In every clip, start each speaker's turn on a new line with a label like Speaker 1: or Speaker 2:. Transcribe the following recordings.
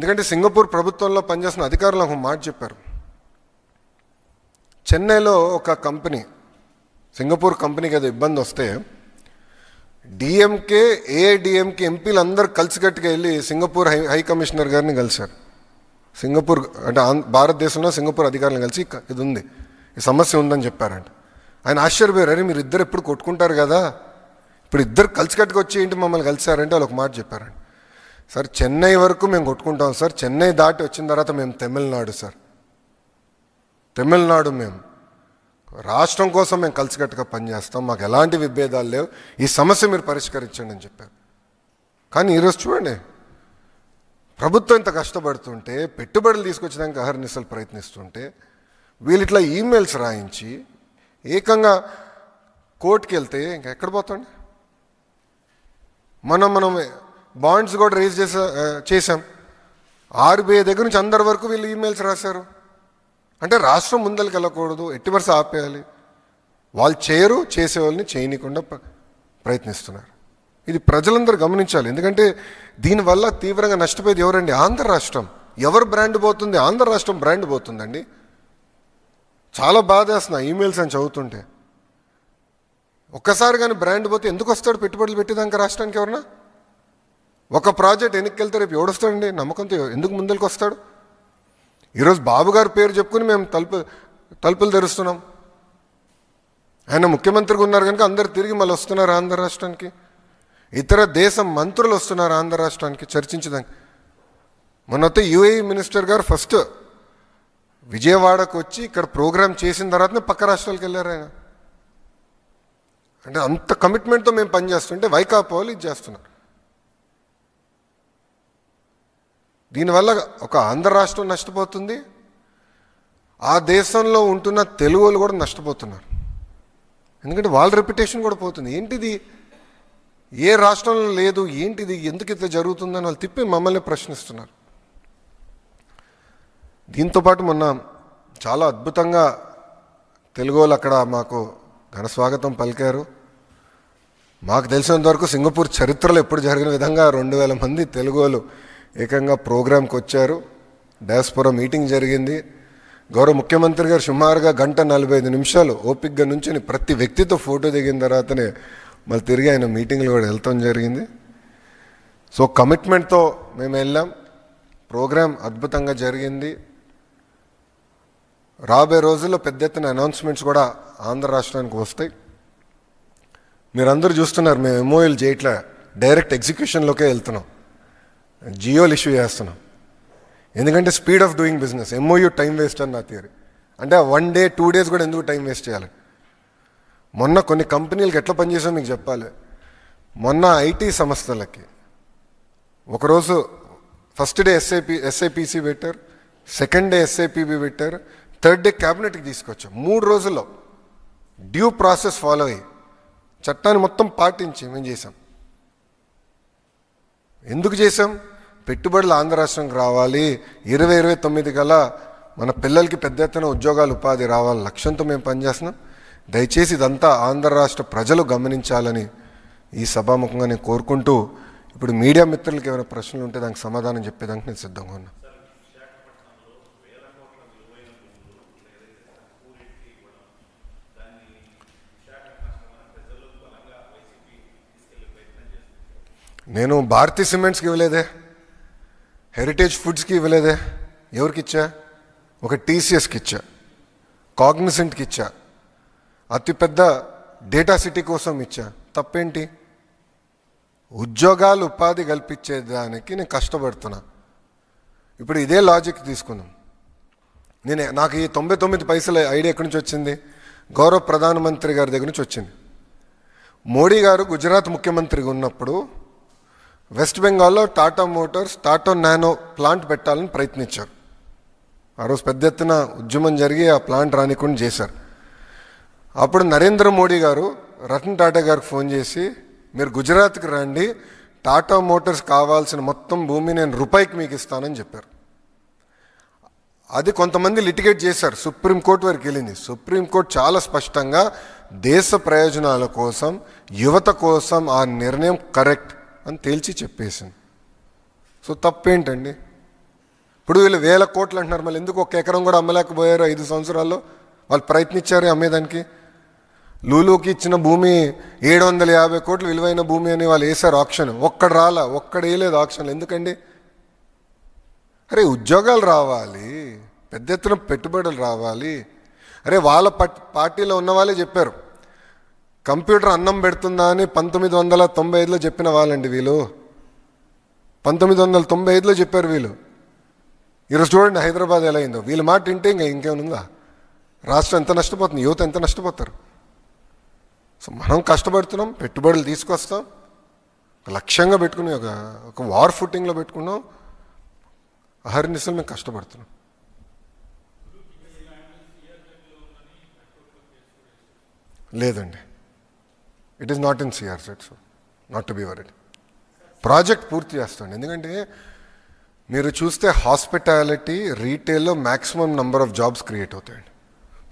Speaker 1: ఎందుకంటే సింగపూర్ ప్రభుత్వంలో పనిచేస్తున్న అధికారులు ఒక మాట చెప్పారు. చెన్నైలో ఒక కంపెనీ సింగపూర్ కంపెనీకి ఏదో ఇబ్బంది వస్తే డిఎంకే ఏఐడిఎంకే ఎంపీలు అందరూ కలిసికట్టుగా వెళ్ళి సింగపూర్ హై హై కమిషనర్ గారిని కలిశారు. సింగపూర్ అంటే ఆంధ్ర భారతదేశంలో సింగపూర్ అధికారులను కలిసి ఇది ఉంది ఈ సమస్య ఉందని చెప్పారంట. ఆయన ఆశ్చర్యపోయారు. అరే మీరు ఇద్దరు ఎప్పుడు కొట్టుకుంటారు కదా? ఇప్పుడు ఇద్దరు కలిసికట్టుగా వచ్చి ఏంటి మమ్మల్ని కలిశారంటే వాళ్ళు ఒక మాట చెప్పారండి సార్ చెన్నై వరకు మేము కొట్టుకుంటాం సార్. చెన్నై దాటి వచ్చిన తర్వాత మేము తమిళనాడు సార్. తమిళనాడు మేము. రాష్ట్రం కోసం మేము కలిసికట్టుగా పనిచేస్తాం. మాకు ఎలాంటి విభేదాలు లేవు. ఈ సమస్య మీరు పరిష్కరించండి అని చెప్పారు. కానీ ఈరోజు చూడండి. ప్రభుత్వం ఇంత కష్టపడుతుంటే పెట్టుబడులు తీసుకొచ్చడానికి అహర్నిశలు ప్రయత్నిస్తుంటే వీళ్ళిట్లా ఈమెయిల్స్ రాయించి ఏకంగా కోర్టుకి వెళ్తే ఇంకా ఎక్కడ పోతాండి మనం మనం బాండ్స్ కూడా రేజ్ చేసా చేశాం. ఆర్బీఐ దగ్గర నుంచి అందరి వరకు వీళ్ళు ఈమెయిల్స్ రాశారు. అంటే రాష్ట్రం ముందరికి వెళ్ళకూడదు ఎట్టి వరుస ఆపేయాలి. వాళ్ళు చేయరు చేసే వాళ్ళని చేయనీయకుండా ప్ర- ప్రయత్నిస్తున్నారు. ఇది ప్రజలందరూ గమనించాలి. ఎందుకంటే దీనివల్ల తీవ్రంగా నష్టపోయేది ఎవరండి? ఆంధ్ర రాష్ట్రం. ఎవరు బ్రాండ్ పోతుంది? ఆంధ్ర రాష్ట్రం బ్రాండ్ పోతుందండి. చాలా బాధేస్తున్నా ఈమెయిల్స్ అని చదువుతుంటే. ఒక్కసారి కానీ బ్రాండ్ పోతే ఎందుకు వస్తాడు పెట్టుబడులు పెట్టేదానికి రాష్ట్రానికి ఎవరన్నా? ఒక ప్రాజెక్ట్ వెనక్కి వెళ్తే రేపు ఎవడొస్తాడండి? నమ్మకంతో ఎందుకు ముందరికి వస్తాడు ఈరోజు బాబు గారి పేరు చెప్పుకుని మేము తలుపు తలుపులు తెరుస్తున్నాం. ఆయన ముఖ్యమంత్రిగా ఉన్నారు కనుక అందరు తిరిగి మళ్ళీ వస్తున్నారు ఆంధ్ర రాష్ట్రానికి. ఇతర దేశ మంత్రులు వస్తున్నారు ఆంధ్ర రాష్ట్రానికి చర్చించడానికి. మొన్నతో యుఏఈ మినిస్టర్ గారు ఫస్ట్ విజయవాడకు వచ్చి ఇక్కడ ప్రోగ్రామ్ చేసిన తర్వాతనే పక్క రాష్ట్రాలకు వెళ్ళారు ఆయన. అంటే అంత కమిట్మెంట్తో మేము పనిచేస్తుంటే వైకాపా వాళ్ళు ఇది చేస్తున్నారు. దీనివల్ల ఒక ఆంధ్ర రాష్ట్రం నష్టపోతుంది. ఆ దేశంలో ఉంటున్న తెలుగు వాళ్ళు కూడా నష్టపోతున్నారు. ఎందుకంటే వాళ్ళ రెప్యుటేషన్ కూడా పోతుంది. ఏంటిది? ఏ రాష్ట్రంలో లేదు ఏంటిది ఎందుకు ఇట్లా జరుగుతుందని వాళ్ళు తిప్పి మమ్మల్ని ప్రశ్నిస్తున్నారు. దీంతోపాటు మొన్న చాలా అద్భుతంగా తెలుగు వాళ్ళు అక్కడ మాకు ఘన స్వాగతం పలికారు. మాకు తెలిసినంత వరకు సింగపూర్ చరిత్రలో ఎప్పుడు జరిగిన విధంగా రెండు వేల మంది తెలుగు వాళ్ళు ఏకంగా ప్రోగ్రాంకి వచ్చారు. డయాస్పోరా మీటింగ్ జరిగింది. గౌరవ ముఖ్యమంత్రి గారు సుమారుగా గంట నలభై ఐదు నిమిషాలు ఓపిక్గా నుంచి ప్రతి వ్యక్తితో ఫోటో దిగిన తర్వాతనే మళ్ళీ తిరిగి ఆయన మీటింగ్లు కూడా వెళ్తాం జరిగింది. సో కమిట్మెంట్తో మేము వెళ్ళాం. ప్రోగ్రాం అద్భుతంగా జరిగింది. రాబోయే రోజుల్లో పెద్ద ఎత్తున అనౌన్స్మెంట్స్ కూడా ఆంధ్ర రాష్ట్రానికి వస్తాయి. మీరందరూ చూస్తున్నారు మేము ఎంఓఎల్ చేయట్లే డైరెక్ట్ ఎగ్జిక్యూషన్లోకే వెళ్తున్నాం. జియోలు ఇష్యూ చేస్తున్నాం. ఎందుకంటే speed of doing business MoU time waste అని నా థియరీ. అంటే వన్ డే టూ డేస్ కూడా ఎందుకు టైం వేస్ట్ చేయాలి? మొన్న కొన్ని కంపెనీలకు ఎట్లా పనిచేసామో మీకు చెప్పాలి. మొన్న ఐటీ సంస్థలకి ఒకరోజు ఫస్ట్ డే ఎస్ఐపి ఎస్ఐపిసి పెట్టారు సెకండ్ డే ఎస్ఐపిబి పెట్టారు థర్డ్ డే క్యాబినెట్కి తీసుకొచ్చాం. మూడు రోజుల్లో డ్యూ ప్రాసెస్ ఫాలో అయ్యి చట్టాన్ని మొత్తం పాటించి మేము చేసాం ఎందుకు చేసాం పెట్టుబడులు ఆంధ్ర రాష్ట్రంకి రావాలి. ఇరవై ఇరవై తొమ్మిది కల్లా మన పిల్లలకి పెద్ద ఎత్తున ఉద్యోగాలు ఉపాధి రావాలి లక్ష్యంతో మేము పనిచేస్తున్నాం. దయచేసి ఇదంతా ఆంధ్ర రాష్ట్ర ప్రజలు గమనించాలని ఈ సభాముఖంగా నేను కోరుకుంటూ ఇప్పుడు మీడియా మిత్రులకి ఏమైనా ప్రశ్నలు ఉంటే దానికి సమాధానం చెప్పేదానికి నేను సిద్ధంగా ఉన్నా. నేను భారతీ సిమెంట్స్కి ఇవ్వలేదే. హెరిటేజ్ ఫుడ్స్కి ఇవ్వలేదే. ఎవరికి ఇచ్చా ఒక టీసీఎస్కి ఇచ్చా కాగ్నిసెంట్కి ఇచ్చా అతిపెద్ద డేటా సిటీ కోసం ఇచ్చా తప్పేంటి? ఉద్యోగాలు ఉపాధి కల్పించేదానికి నేను కష్టపడుతున్నా. ఇప్పుడు ఇదే లాజిక్ తీసుకుందాం. నేను నాకు ఈ తొంభై తొమ్మిది పైసల ఐడియా ఎక్కడి నుంచి వచ్చింది గౌరవ ప్రధానమంత్రి గారి దగ్గర నుంచి వచ్చింది మోడీ గారు గుజరాత్ ముఖ్యమంత్రిగా ఉన్నప్పుడు వెస్ట్ బెంగాల్లో Tata Motors Tata Nano plant పెట్టాలని ప్రయత్నించారు. ఆ రోజు పెద్ద ఎత్తున ఉద్యమం జరిగి ఆ ప్లాంట్ రానికుండా చేశారు. అప్పుడు నరేంద్ర మోడీ గారు రతన్ టాటా గారికి ఫోన్ చేసి మీరు గుజరాత్కి రండి టాటా మోటార్స్ కావాల్సిన మొత్తం భూమి నేను రూపాయికి మీకు ఇస్తానని చెప్పారు. అది కొంతమంది లిటిగేట్ చేశారు. సుప్రీంకోర్టు వరకు వెళ్ళింది. సుప్రీంకోర్టు చాలా స్పష్టంగా దేశ ప్రయోజనాల కోసం యువత కోసం ఆ నిర్ణయం కరెక్ట్. అని తేల్చి చెప్పేసింది. సో తప్పేంటండి? ఇప్పుడు వీళ్ళు వేల కోట్లు అంటున్నారు. మళ్ళీ ఎందుకు ఒక ఎకరం కూడా అమ్మలేకపోయారు ఐదు సంవత్సరాల్లో? వాళ్ళు ప్రయత్నించారు అమ్మేదానికి. లూలుకి ఇచ్చిన భూమి ఏడు వందల యాభై కోట్లు విలువైన భూమి అని వాళ్ళు వేశారు ఆప్షన్. ఒక్కడ రాలా? ఒక్కడ వేయలేదు ఆప్షన్లు ఎందుకండి? అరే ఉద్యోగాలు రావాలి. పెద్ద ఎత్తున పెట్టుబడులు రావాలి. అరే వాళ్ళ పార్టీలో ఉన్న వాళ్ళే చెప్పారు. కంప్యూటర్ అన్నం పెడుతుందా అని పంతొమ్మిది వందల తొంభై ఐదులో చెప్పిన వాళ్ళండి వీళ్ళు. పంతొమ్మిది వందల తొంభై ఐదులో చెప్పారు వీళ్ళు. ఈరోజు చూడండి హైదరాబాద్ ఎలా అయిందో. వీళ్ళ మాట వింటే ఇంకా ఇంకేముందా రాష్ట్రం ఎంత నష్టపోతుంది? యువత ఎంత నష్టపోతారు? సో మనం కష్టపడుతున్నాం పెట్టుబడులు తీసుకొస్తాం. ఒక లక్ష్యంగా పెట్టుకుని ఒక ఒక వార్ ఫుట్టింగ్లో పెట్టుకున్నాం. అహర్నిశలు మేము కష్టపడుతున్నాం. లేదండి. It is not in CR set so not to be worried project పూర్తి చేస్తాండి ఎందుకంటే మీరు చూస్తే hospitality రీటైల్లో maximum number of jobs create అవుతాయండి.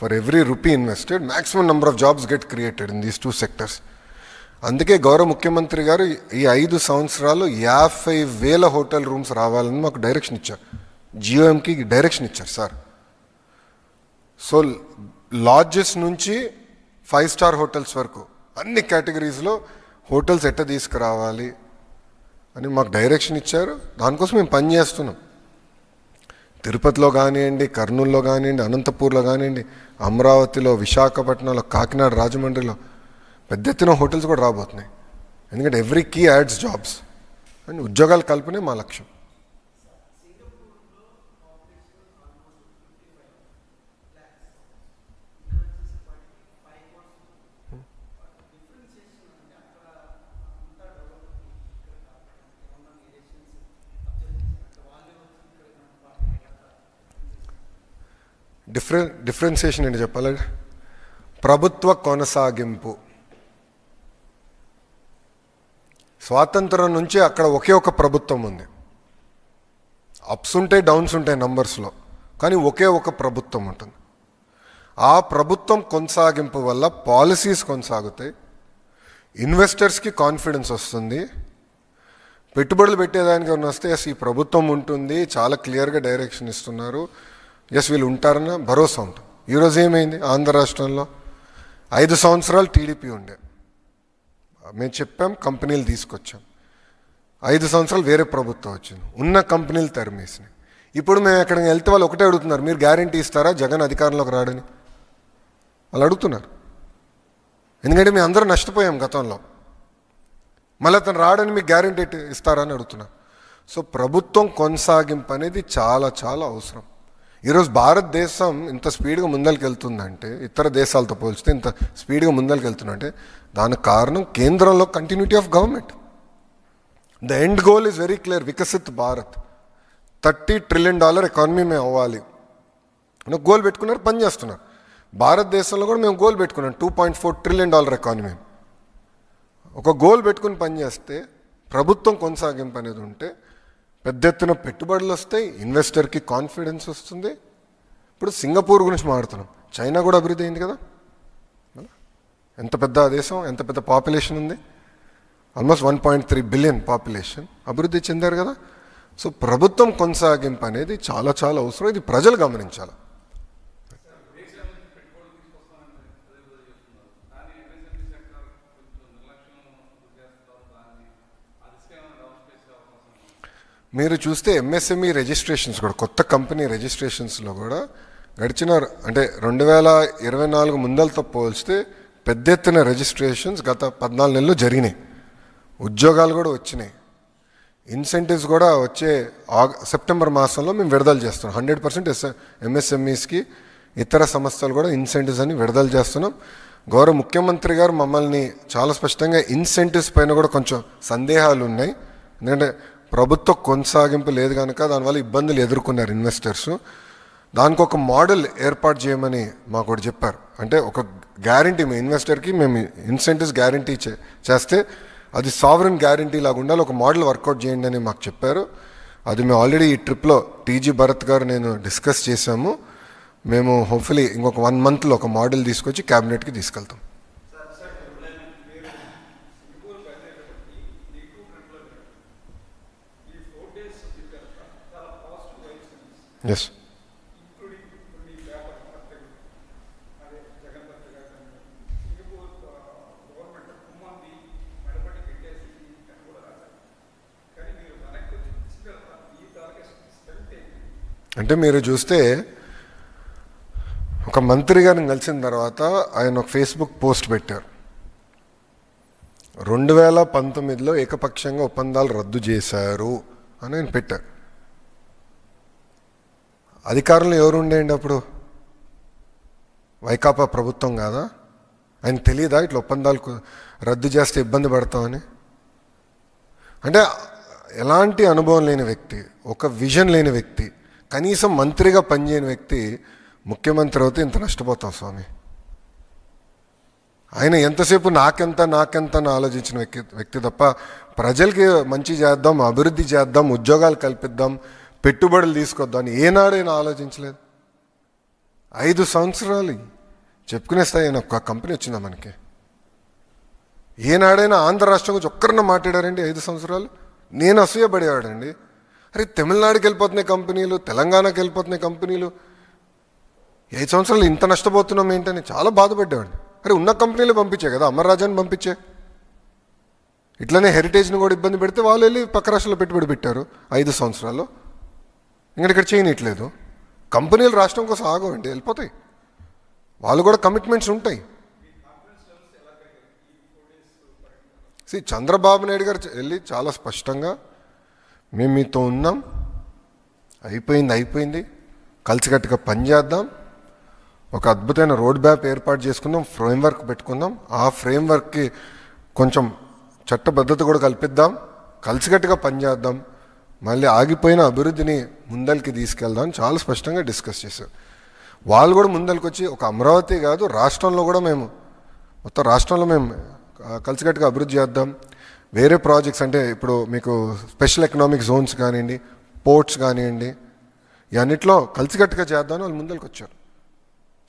Speaker 1: For every rupee invested maximum number of jobs get created in these two sectors అందుకే గౌరవ ముఖ్యమంత్రి గారు ఈ ఐదు సంవత్సరాలు యాభై వేల హోటల్ రూమ్స్ రావాలని మాకు డైరెక్షన్ ఇచ్చారు. జియోఎంకి డైరెక్షన్ ఇచ్చారు సార్. సో లాడ్జెస్ నుంచి ఫైవ్ స్టార్ హోటల్స్ వరకు అన్ని కేటగిరీస్లో హోటల్స్ ఎట్ట తీసుకురావాలి అని మాకు డైరెక్షన్ ఇచ్చారు. దానికోసం మేము పని చేస్తున్నాం. తిరుపతిలో కానివ్వండి కర్నూలులో కానివ్వండి అనంతపూర్లో కానివ్వండి అమరావతిలో విశాఖపట్నంలో కాకినాడ రాజమండ్రిలో పెద్ద ఎత్తున హోటల్స్ కూడా రాబోతున్నాయి. ఎందుకంటే every key adds jobs and ఉద్యోగాలు కల్పనే మా లక్ష్యం. డిఫరెన్ డిఫరెన్సియేషన్ ఏంటి చెప్పాలి? ప్రభుత్వ కొనసాగింపు. స్వాతంత్రం నుంచి అక్కడ ఒకే ఒక ప్రభుత్వం ఉంది. అప్స్ ఉంటాయి డౌన్స్ ఉంటాయి నంబర్స్లో కానీ ఒకే ఒక ప్రభుత్వం ఉంటుంది. ఆ ప్రభుత్వం కొనసాగింపు వల్ల పాలసీస్ కొనసాగుతాయి. ఇన్వెస్టర్స్కి కాన్ఫిడెన్స్ వస్తుంది. పెట్టుబడులు పెట్టేదానికి వస్తే ఈ ప్రభుత్వం ఉంటుంది చాలా క్లియర్గా డైరెక్షన్ ఇస్తున్నారు ఎస్ వీళ్ళు ఉంటారన్న భరోసా ఉంటుంది. ఈరోజు ఏమైంది? ఆంధ్ర రాష్ట్రంలో ఐదు సంవత్సరాలు టీడీపీ ఉండే. మేము చెప్పాం కంపెనీలు తీసుకొచ్చాం. ఐదు సంవత్సరాలు వేరే ప్రభుత్వం వచ్చింది. ఉన్న కంపెనీలు తరిమేసినాయి. ఇప్పుడు మేము ఎక్కడికి వెళ్తే వాళ్ళు ఒకటే అడుగుతున్నారు మీరు గ్యారంటీ ఇస్తారా? జగన్ అధికారంలోకి రాడని. వాళ్ళు అడుగుతున్నారు. ఎందుకంటే మేము అందరూ నష్టపోయాం గతంలో. మళ్ళీ అతను రాడని మీకు గ్యారంటీ ఇస్తారా అని అడుగుతున్నారు. సో ప్రభుత్వం కొనసాగింపు అనేది చాలా చాలా అవసరం. ఈరోజు భారతదేశం ఇంత స్పీడ్గా ముందరికి వెళ్తుందంటే ఇతర దేశాలతో పోల్చితే ఇంత స్పీడ్గా ముందరికి వెళ్తుందంటే దానికి కారణం కేంద్రంలో continuity of government the end goal is very clear Viksit Bharat. Thirty trillion dollar economy మేము అవ్వాలి. అని గోల్ పెట్టుకున్నారు పని చేస్తున్నారు. భారతదేశంలో కూడా మేము గోల్ పెట్టుకున్నాం two point four trillion dollar economy ఒక గోల్ పెట్టుకుని పనిచేస్తే ప్రభుత్వం కొనసాగింపు అనేది ఉంటే పెద్ద ఎత్తున పెట్టుబడులు వస్తాయి ఇన్వెస్టర్కి కాన్ఫిడెన్స్ వస్తుంది. ఇప్పుడు సింగపూర్ గురించి మాట్లాడుతున్నాం. చైనా కూడా అభివృద్ధి అయింది కదా? ఎంత పెద్ద దేశం ఎంత పెద్ద పాపులేషన్ ఉంది? Almost one point three billion population అభివృద్ధి చెందారు కదా? సో ప్రభుత్వం కొనసాగింపు అనేది చాలా చాలా అవసరం. ఇది ప్రజలు గమనించాలి. మీరు చూస్తే ఎంఎస్ఎంఈ రిజిస్ట్రేషన్స్ కూడా కొత్త కంపెనీ రిజిస్ట్రేషన్స్లో కూడా గడిచిన అంటే రెండు వేల ఇరవై నాలుగు ముందలతో పోల్చితే పెద్ద ఎత్తున రిజిస్ట్రేషన్స్ గత పద్నాలుగు నెలలు జరిగినాయి. ఉద్యోగాలు కూడా వచ్చినాయి. ఇన్సెంటివ్స్ కూడా వచ్చే ఆగ సెప్టెంబర్ మాసంలో మేము విడుదల చేస్తున్నాం. హండ్రెడ్ పర్సెంట్ ఎస్ ఎంఎస్ఎంఈస్కి ఇతర సంస్థలు కూడా ఇన్సెంటివ్స్ అని విడుదల చేస్తున్నాం. గౌరవ ముఖ్యమంత్రి గారు మమ్మల్ని చాలా స్పష్టంగా ఇన్సెంటివ్స్ పైన కూడా కొంచెం సందేహాలు ఉన్నాయి. ఎందుకంటే ప్రభుత్వ కొనసాగింపు లేదు కనుక దానివల్ల ఇబ్బందులు ఎదుర్కొన్నారు ఇన్వెస్టర్స్ దానికి ఒక మోడల్ ఏర్పాటు చేయమని మాకు ఒకటి చెప్పారు. అంటే ఒక గ్యారంటీ మీ ఇన్వెస్టర్కి మేము ఇన్సెంటివ్స్ గ్యారంటీ చేస్తే అది సావరన్ గ్యారంటీ లాగా ఉండాలి. ఒక మోడల్ వర్కౌట్ చేయండి అని మాకు చెప్పారు. అది మేము ఆల్రెడీ ఈ ట్రిప్లో టీజీ భరత్ గారు నేను డిస్కస్ చేశాము. మేము హోప్ఫుల్లీ ఇంకొక వన్ మంత్లో ఒక మోడల్ తీసుకొచ్చి క్యాబినెట్కి తీసుకెళ్తాం. ఎస్ అంటే మీరు చూస్తే ఒక మంత్రి గారిని కలిసిన తర్వాత ఆయన ఒక ఫేస్బుక్ పోస్ట్ పెట్టారు. రెండు వేల పంతొమ్మిదిలో ఏకపక్షంగా ఒప్పందాలు రద్దు చేశారు అని ఆయన పెట్టారు. అధికారంలో ఎవరు ఉండేయండి అప్పుడు వైకాపా ప్రభుత్వం కాదా? ఆయన తెలియదా ఇట్లా ఒప్పందాలు రద్దు చేస్తే ఇబ్బంది పడతామని? అంటే ఎలాంటి అనుభవం లేని వ్యక్తి ఒక విజన్ లేని వ్యక్తి కనీసం మంత్రిగా పనిచేయని వ్యక్తి ముఖ్యమంత్రి అవుతే ఇంత నష్టపోతాం స్వామి. ఆయన ఎంతసేపు నాకెంత నాకెంత అని ఆలోచించిన వ్యక్తి వ్యక్తి తప్ప ప్రజలకి మంచి చేద్దాం అభివృద్ధి చేద్దాం ఉద్యోగాలు కల్పిద్దాం పెట్టుబడులు తీసుకొద్దాం ఏనాడైనా ఆలోచించలేదు. ఐదు సంవత్సరాలు చెప్పుకునే స్థాయి ఆయన ఒక కంపెనీ వచ్చిందా మనకి? ఏనాడైనా ఆంధ్ర రాష్ట్రం గురించి ఒక్కరిన మాట్లాడారండి ఐదు సంవత్సరాలు? నేను అసూయపడేవాడండి. అరే తమిళనాడుకి వెళ్ళిపోతున్నాయి కంపెనీలు తెలంగాణకి వెళ్ళిపోతున్నాయి కంపెనీలు. ఐదు సంవత్సరాలు ఇంత నష్టపోతున్నాం ఏంటని చాలా బాధపడ్డామండి అరే ఉన్న కంపెనీలు పంపించే కదా అమర్రాజాని పంపించే. ఇట్లనే హెరిటేజ్ని కూడా ఇబ్బంది పెడితే వాళ్ళు వెళ్ళి పక్క రాష్ట్రంలో పెట్టుబడి పెట్టారు ఐదు సంవత్సరాల్లో. ఇంకా ఇక్కడ చేయనిట్లేదు కంపెనీలు రాష్ట్రం కోసం ఆగవండి వెళ్ళిపోతాయి. వాళ్ళు కూడా కమిట్మెంట్స్ ఉంటాయి. సి చంద్రబాబు నాయుడు గారు వెళ్ళి చాలా స్పష్టంగా మేము మీతో ఉన్నాం అయిపోయింది అయిపోయింది కలిసికట్టుగా పనిచేద్దాం ఒక అద్భుతమైన రోడ్ మ్యాప్ ఏర్పాటు చేసుకుందాం ఫ్రేమ్వర్క్ పెట్టుకుందాం ఆ ఫ్రేమ్వర్క్కి కొంచెం చట్టబద్ధత కూడా కల్పిద్దాం కలిసికట్టుగా పనిచేద్దాం మళ్ళీ ఆగిపోయిన అభివృద్ధిని ముందరికి తీసుకెళ్దాం చాలా స్పష్టంగా డిస్కస్ చేశారు. వాళ్ళు కూడా ముందరికి వచ్చి ఒక అమరావతి కాదు రాష్ట్రంలో కూడా మేము మొత్తం రాష్ట్రంలో మేము కలిసికట్టుగా అభివృద్ధి చేద్దాం. వేరే ప్రాజెక్ట్స్ అంటే ఇప్పుడు మీకు స్పెషల్ ఎకనామిక్ జోన్స్ కానివ్వండి పోర్ట్స్ కానివ్వండి ఇవన్నిట్లో కలిసికట్టుగా చేద్దామని వాళ్ళు ముందరికి వచ్చారు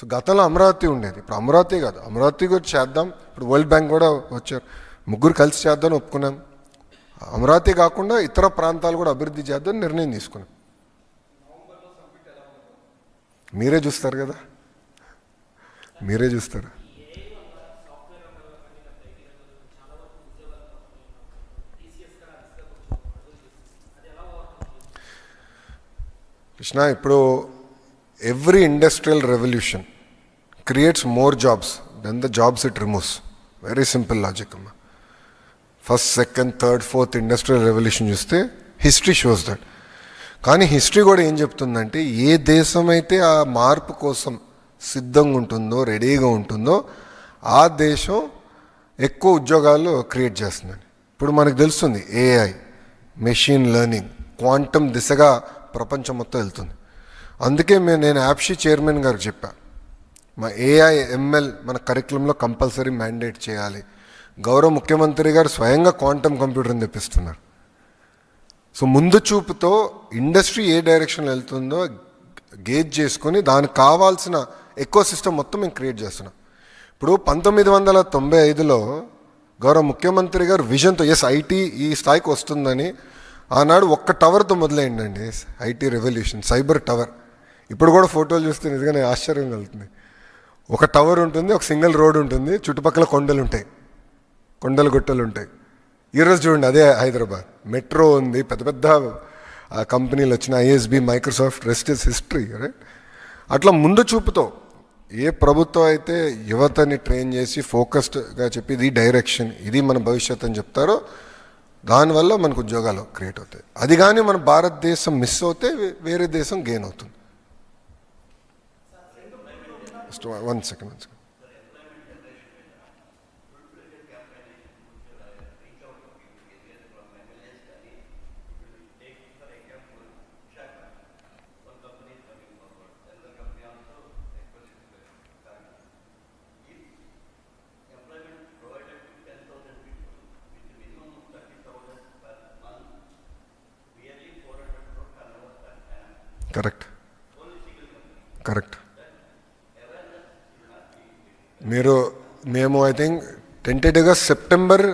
Speaker 1: సో గతంలో అమరావతి ఉండేది. ఇప్పుడు అమరావతి కాదు అమరావతి కూడా చేద్దాం. ఇప్పుడు వరల్డ్ బ్యాంక్ కూడా వచ్చారు. ముగ్గురు కలిసి చేద్దామని ఒప్పుకున్నాం. అమరావతి కాకుండా ఇతర ప్రాంతాలు కూడా అభివృద్ధి చేద్దామని నిర్ణయం తీసుకున్నాం. మీరే చూస్తారు కదా. మీరే చూస్తారు. కృష్ణ ఇప్పుడు every industrial revolution creates more jobs then the jobs it removes very simple logic అమ్మా. First second third fourth industrial revolution చూస్తే హిస్టరీ షోస్ దట్ కానీ హిస్టరీ కూడా ఏం చెప్తుందంటే ఏ దేశం అయితే ఆ మార్పు కోసం సిద్ధంగా ఉంటుందో రెడీగా ఉంటుందో ఆ దేశం ఎక్కువ ఉద్యోగాలు క్రియేట్ చేస్తుందని ఇప్పుడు మనకు తెలుస్తుంది ఏఐ మెషిన్ లెర్నింగ్ క్వాంటమ్ దిశగా ప్రపంచం మొత్తం వెళ్తుంది. అందుకే మేము నేను యాప్షీ చైర్మన్ గారికి చెప్పాను మా ఏఐ ఎంఎల్ మన కరికులంలో కంపల్సరీ మ్యాండేట్ చేయాలి. గౌరవ ముఖ్యమంత్రి గారు స్వయంగా క్వాంటమ్ కంప్యూటర్ని తెప్పిస్తున్నారు. సో ముందు చూపుతో ఇండస్ట్రీ ఏ డైరెక్షన్లో వెళ్తుందో గేజ్ చేసుకొని దానికి కావాల్సిన ఎక్కువ సిస్టమ్ మొత్తం మేము క్రియేట్ చేస్తున్నాం. ఇప్పుడు పంతొమ్మిది వందల తొంభై ఐదులో గౌరవ ముఖ్యమంత్రి గారు విజన్తో ఎస్ ఐటీ ఈ స్థాయికి వస్తుందని ఆనాడు ఒక్క టవర్తో మొదలైందండి. IT revolution cyber tower. ఇప్పుడు కూడా ఫోటోలు చూస్తే నిజంగానే ఆశ్చర్యం కలుగుతుంది. ఒక టవర్ ఉంటుంది ఒక సింగిల్ రోడ్ ఉంటుంది చుట్టుపక్కల కొండలు ఉంటాయి కొండలు గుట్టలు ఉంటాయి. ఈరోజు చూడండి అదే హైదరాబాద్. మెట్రో ఉంది పెద్ద పెద్ద ఆ, కంపెనీలు వచ్చిన ISB Microsoft rest is history right అట్లా ముందు చూపుతో ఏ ప్రభుత్వం అయితే యువతని ట్రైన్ చేసి ఫోకస్డ్గా చెప్పి ఇది డైరెక్షన్ ఇది మన భవిష్యత్ అని చెప్తారో దానివల్ల మనకు ఉద్యోగాలు క్రియేట్ అవుతాయి. అది కానీ మన భారతదేశం మిస్ అవుతే వేరే దేశం గెయిన్ అవుతుంది. One second one second correct. Correct. మీరు మేము ఐ థింక్ టెంటేటివ్గా సెప్టెంబర్